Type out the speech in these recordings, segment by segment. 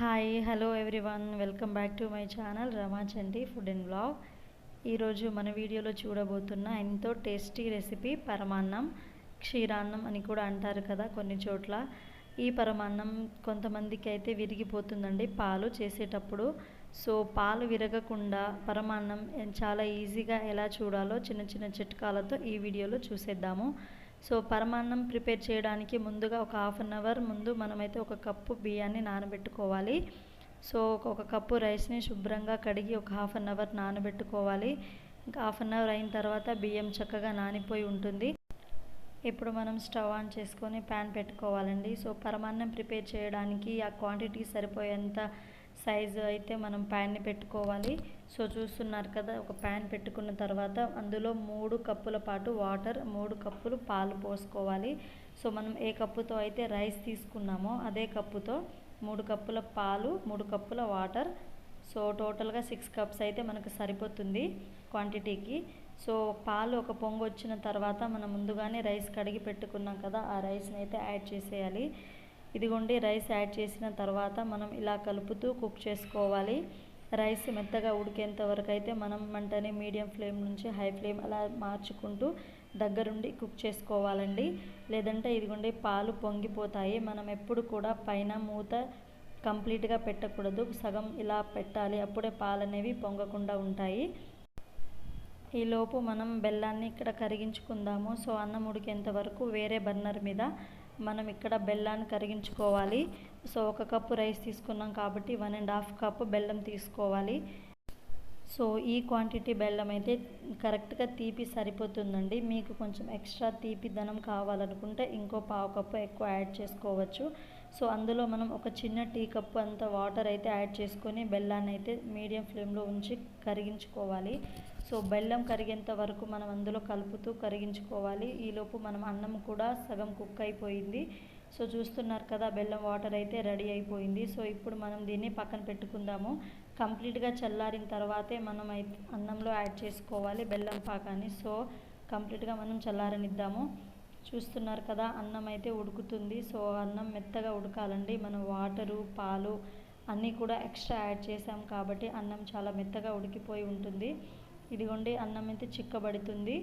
Hi hello everyone welcome back to my channel Ramachandi food and blog ఈరోజు మన వీడియోలో చూడబోతున్న ఎంతో టేస్టీ రెసిపీ పరమాన్నం క్షీరాన్నం అని కూడా అంటారు కదా కొన్ని చోట్ల. ఈ పరమాన్నం కొంతమందికి అయితే విరిగిపోతుందండి పాలు చేసేటప్పుడు. సో పాలు విరగకుండా పరమాన్నం చాలా ఈజీగా ఎలా చూడాలో చిన్న చిన్న చిట్కాలతో ఈ వీడియోలో చూసేద్దాము. సో పరమాన్నం ప్రిపేర్ చేయడానికి ముందుగా ఒక హాఫ్ అన్ అవర్ ముందు మనమైతే ఒక కప్పు బియ్యాన్ని నానబెట్టుకోవాలి. సో ఒక కప్పు రైస్ని శుభ్రంగా కడిగి ఒక హాఫ్ అన్ అవర్ నానబెట్టుకోవాలి. ఇంకా హాఫ్ అన్ అవర్ అయిన తర్వాత బియ్యం చక్కగా నానిపోయి ఉంటుంది. ఇప్పుడు మనం స్టవ్ ఆన్ చేసుకొని ప్యాన్ పెట్టుకోవాలండి. సో పరమాన్నం ప్రిపేర్ చేయడానికి ఆ క్వాంటిటీ సరిపోయేంత సైజు అయితే మనం ప్యాన్ని పెట్టుకోవాలి. సో చూస్తున్నారు కదా ఒక ప్యాన్ పెట్టుకున్న తర్వాత అందులో మూడు కప్పుల పాటు వాటర్ మూడు కప్పులు పాలు పోసుకోవాలి. సో మనం ఏ కప్పుతో అయితే రైస్ తీసుకున్నామో అదే కప్పుతో మూడు కప్పుల పాలు మూడు కప్పుల వాటర్ సో టోటల్గా సిక్స్ కప్స్ అయితే మనకు సరిపోతుంది క్వాంటిటీకి సో పాలు ఒక పొంగు వచ్చిన తర్వాత మనం ముందుగానే రైస్ కడిగి పెట్టుకున్నాం కదా ఆ రైస్ని అయితే యాడ్ చేసేయాలి. ఇదిగోండి రైస్ యాడ్ చేసిన తర్వాత మనం ఇలా కలుపుతూ కుక్ చేసుకోవాలి. రైస్ మెత్తగా ఉడికేంత వరకు అయితే మనం మంటని మీడియం ఫ్లేమ్ నుంచి హై ఫ్లేమ్ అలా మార్చుకుంటూ దగ్గరుండి కుక్ చేసుకోవాలండి. లేదంటే ఇదిగోండి పాలు పొంగిపోతాయి. మనం ఎప్పుడు కూడా పైన మూత కంప్లీట్గా పెట్టకూడదు. సగం ఇలా పెట్టాలి. అప్పుడే పాలు అనేవి పొంగకుండా ఉంటాయి. ఈలోపు మనం బెల్లాన్ని ఇక్కడ కరిగించుకుందాము. సో అన్నం ఉడికేంత వరకు వేరే బర్నర్ మీద మనం ఇక్కడ బెల్లాన్ని కరిగించుకోవాలి. సో ఒక కప్పు రైస్ తీసుకున్నాం కాబట్టి వన్ అండ్ హాఫ్ కప్పు బెల్లం తీసుకోవాలి. సో ఈ క్వాంటిటీ బెల్లం అయితే కరెక్ట్గా తీపి సరిపోతుందండి. మీకు కొంచెం ఎక్స్ట్రా తీపి ధనం కావాలనుకుంటే ఇంకో పావు కప్పు ఎక్కువ యాడ్ చేసుకోవచ్చు. సో అందులో మనం ఒక చిన్న టీ కప్పు అంత వాటర్ అయితే యాడ్ చేసుకొని బెల్లాన్ని అయితే మీడియం ఫ్లేమ్లో ఉంచి కరిగించుకోవాలి. సో బెల్లం కరిగేంత వరకు మనం అందులో కలుపుతూ కరిగించుకోవాలి. ఈలోపు మనం అన్నం కూడా సగం కుక్ అయిపోయింది. సో చూస్తున్నారు కదా బెల్లం వాటర్ అయితే రెడీ అయిపోయింది. సో ఇప్పుడు మనం దీన్ని పక్కన పెట్టుకుందాము. కంప్లీట్గా చల్లారిన తర్వాతే మనం అయితే అన్నంలో యాడ్ చేసుకోవాలి బెల్లం పాకాన్ని. సో కంప్లీట్గా మనం చల్లారనిద్దాము. చూస్తున్నారు కదా అన్నం అయితే ఉడుకుతుంది. సో అన్నం మెత్తగా ఉడకాలండి. మనం వాటరు పాలు అన్నీ కూడా ఎక్స్ట్రా యాడ్ చేసాం కాబట్టి అన్నం చాలా మెత్తగా ఉడికిపోయి ఉంటుంది. ఇదిగోండి అన్నం అయితే చిక్కబడుతుంది.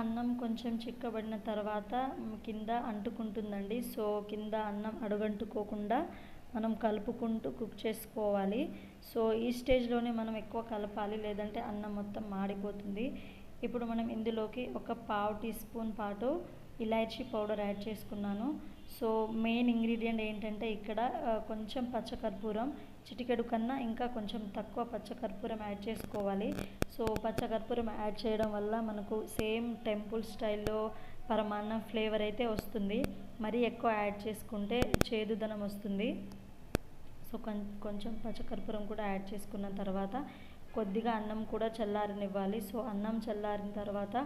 అన్నం కొంచెం చిక్కబడిన తర్వాత కింద అంటుకుంటుందండి. సో కింద అన్నం అడుగంటుకోకుండా మనం కలుపుకుంటూ కుక్ చేసుకోవాలి. సో ఈ స్టేజ్లోనే మనం ఎక్కువ కలపాలి లేదంటే అన్నం మొత్తం మాడిపోతుంది. ఇప్పుడు మనం ఇందులోకి ఒక పావు టీ స్పూన్ పాటు ఇలాచీ పౌడర్ యాడ్ చేసుకున్నాను. సో మెయిన్ ఇంగ్రీడియంట్ ఏంటంటే ఇక్కడ కొంచెం పచ్చకర్పూరం చిటికెడు కన్నా ఇంకా కొంచెం తక్కువ పచ్చకర్పూరం యాడ్ చేసుకోవాలి. సో పచ్చకర్పూరం యాడ్ చేయడం వల్ల మనకు సేమ్ టెంపుల్ స్టైల్లో పరమాన్నం ఫ్లేవర్ అయితే వస్తుంది. మరీ ఎక్కువ యాడ్ చేసుకుంటే చేదుదనం వస్తుంది. సో కొంచెం పచ్చకర్పూరం కూడా యాడ్ చేసుకున్న తర్వాత కొద్దిగా అన్నం కూడా చల్లారనివ్వాలి. సో అన్నం చల్లారిన తర్వాత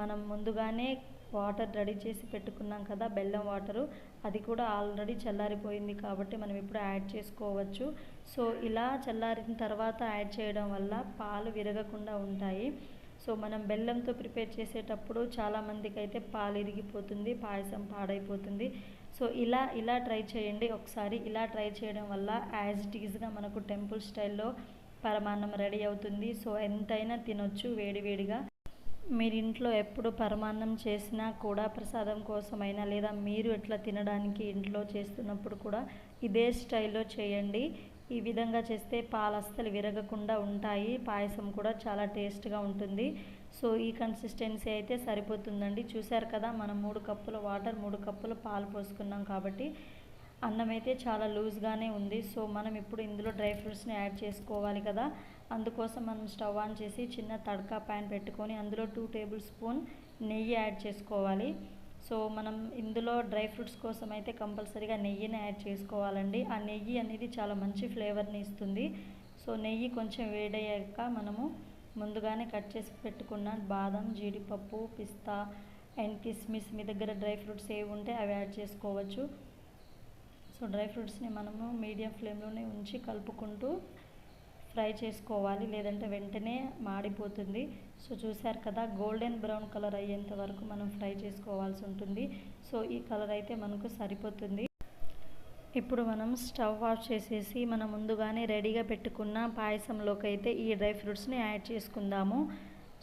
మనం ముందుగానే వాటర్ రెడీ చేసి పెట్టుకున్నాం కదా బెల్లం వాటరు. అది కూడా ఆల్రెడీ చల్లారిపోయింది కాబట్టి మనం ఇప్పుడు యాడ్ చేసుకోవచ్చు. సో ఇలా చల్లారిన తర్వాత యాడ్ చేయడం వల్ల పాలు విరగకుండా ఉంటాయి. సో మనం బెల్లంతో ప్రిపేర్ చేసేటప్పుడు చాలామందికి అయితే పాలు ఇరిగిపోతుంది పాయసం పాడైపోతుంది. సో ఇలా ఇలా ట్రై చేయండి. ఒకసారి ఇలా ట్రై చేయడం వల్ల యాజ్ ఇట్ ఈజ్గా మనకు టెంపుల్ స్టైల్లో పరమాన్నం రెడీ అవుతుంది. సో ఎంతైనా తినొచ్చు వేడివేడిగా మీరు ఇంట్లో ఎప్పుడు పరమాన్నం చేసినా కూడా ప్రసాదం కోసమైనా లేదా మీరు ఎట్లా తినడానికి ఇంట్లో చేస్తున్నప్పుడు కూడా ఇదే స్టైల్లో చేయండి. ఈ విధంగా చేస్తే పాలు అస్సలు విరగకుండా ఉంటాయి. పాయసం కూడా చాలా టేస్ట్గా ఉంటుంది. సో ఈ కన్సిస్టెన్సీ అయితే సరిపోతుందండి. చూశారు కదా మనం మూడు కప్పుల వాటర్ మూడు కప్పుల పాలు పోసుకున్నాం కాబట్టి అన్నం అయితే చాలా లూజ్గానే ఉంది. సో మనం ఇప్పుడు ఇందులో డ్రై ఫ్రూట్స్ని యాడ్ చేసుకోవాలి కదా. అందుకోసం మనం స్టవ్ ఆన్ చేసి చిన్న తడకా ప్యాన్ పెట్టుకొని అందులో టూ టేబుల్ స్పూన్ నెయ్యి యాడ్ చేసుకోవాలి. సో మనం ఇందులో డ్రై ఫ్రూట్స్ కోసం అయితే కంపల్సరీగా నెయ్యిని యాడ్ చేసుకోవాలండి. ఆ నెయ్యి అనేది చాలా మంచి ఫ్లేవర్ని ఇస్తుంది. సో నెయ్యి కొంచెం వేడయ్యాక మనము ముందుగానే కట్ చేసి పెట్టుకున్న బాదం జీడిపప్పు పిస్తా అండ్ కిస్మిస్ మీ దగ్గర డ్రై ఫ్రూట్స్ ఏవి ఉంటే అవి యాడ్ చేసుకోవచ్చు. సో డ్రై ఫ్రూట్స్ని మనము మీడియం ఫ్లేమ్లోనే ఉంచి కలుపుకుంటూ ఫ్రై చేసుకోవాలి. లేదంటే వెంటనే మాడిపోతుంది. సో చూసారు కదా గోల్డెన్ బ్రౌన్ కలర్ అయ్యేంత వరకు మనం ఫ్రై చేసుకోవాల్సి ఉంటుంది. సో ఈ కలర్ అయితే మనకు సరిపోతుంది. ఇప్పుడు మనం స్టవ్ ఆఫ్ చేసేసి మనం ముందుగానే రెడీగా పెట్టుకున్న పాయసంలోకి అయితే ఈ డ్రై ఫ్రూట్స్ని యాడ్ చేసుకుందాము.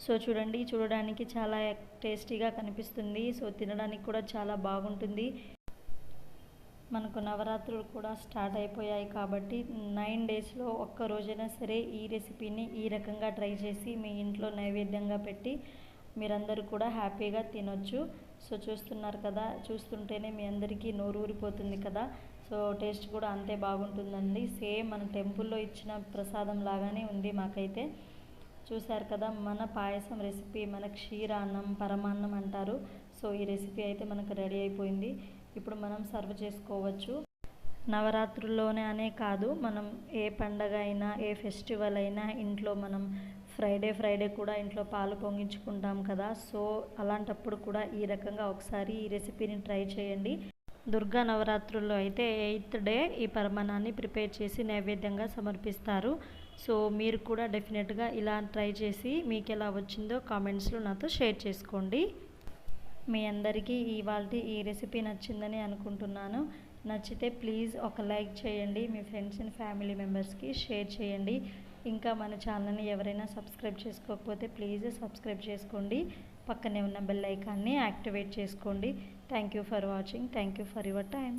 సో చూడండి చూడడానికి చాలా టేస్టీగా కనిపిస్తుంది. సో తినడానికి కూడా చాలా బాగుంటుంది. మనకు నవరాత్రులు కూడా స్టార్ట్ అయిపోయాయి కాబట్టి నైన్ డేస్లో ఒక్క రోజైనా సరే ఈ రెసిపీని ఈ రకంగా ట్రై చేసి మీ ఇంట్లో నైవేద్యంగా పెట్టి మీరందరూ కూడా హ్యాపీగా తినొచ్చు. సో చూస్తున్నారు కదా చూస్తుంటేనే మీ అందరికీ నోరు ఊరిపోతుంది కదా. సో టేస్ట్ కూడా అంతే బాగుంటుందండి. సేమ్ మన టెంపుల్లో ఇచ్చిన ప్రసాదం లాగానే ఉంది మాకైతే. చూశారు కదా మన పాయసం రెసిపీ మన క్షీరాన్నం పరమాన్నం అంటారు. సో ఈ రెసిపీ అయితే మనకు రెడీ అయిపోయింది. ఇప్పుడు మనం సర్వ్ చేసుకోవచ్చు. నవరాత్రుల్లోనే అనే కాదు మనం ఏ పండగ అయినా ఏ ఫెస్టివల్ అయినా ఇంట్లో మనం ఫ్రైడే ఫ్రైడే కూడా ఇంట్లో పాలు పొంగించుకుంటాం కదా. సో అలాంటప్పుడు కూడా ఈ రకంగా ఒకసారి ఈ రెసిపీని ట్రై చేయండి. దుర్గా నవరాత్రుల్లో అయితే ఎయిత్ డే ఈ పరమాణాన్ని ప్రిపేర్ చేసి నైవేద్యంగా సమర్పిస్తారు. సో మీరు కూడా డెఫినెట్గా ఇలా ట్రై చేసి మీకు ఎలా వచ్చిందో కామెంట్స్లో నాతో షేర్ చేసుకోండి. మీ అందరికీ ఇవాళ ఈ రెసిపీ నచ్చిందని అనుకుంటున్నాను. నచ్చితే ప్లీజ్ ఒక లైక్ చేయండి మీ ఫ్రెండ్స్ అండ్ ఫ్యామిలీ మెంబర్స్కి షేర్ చేయండి. ఇంకా మన ఛానల్ని ఎవరైనా సబ్స్క్రైబ్ చేసుకోకపోతే ప్లీజ్ సబ్స్క్రైబ్ చేసుకోండి. పక్కనే ఉన్న బెల్ ఐకాన్ని యాక్టివేట్ చేసుకోండి. Thank you for watching. Thank you for your time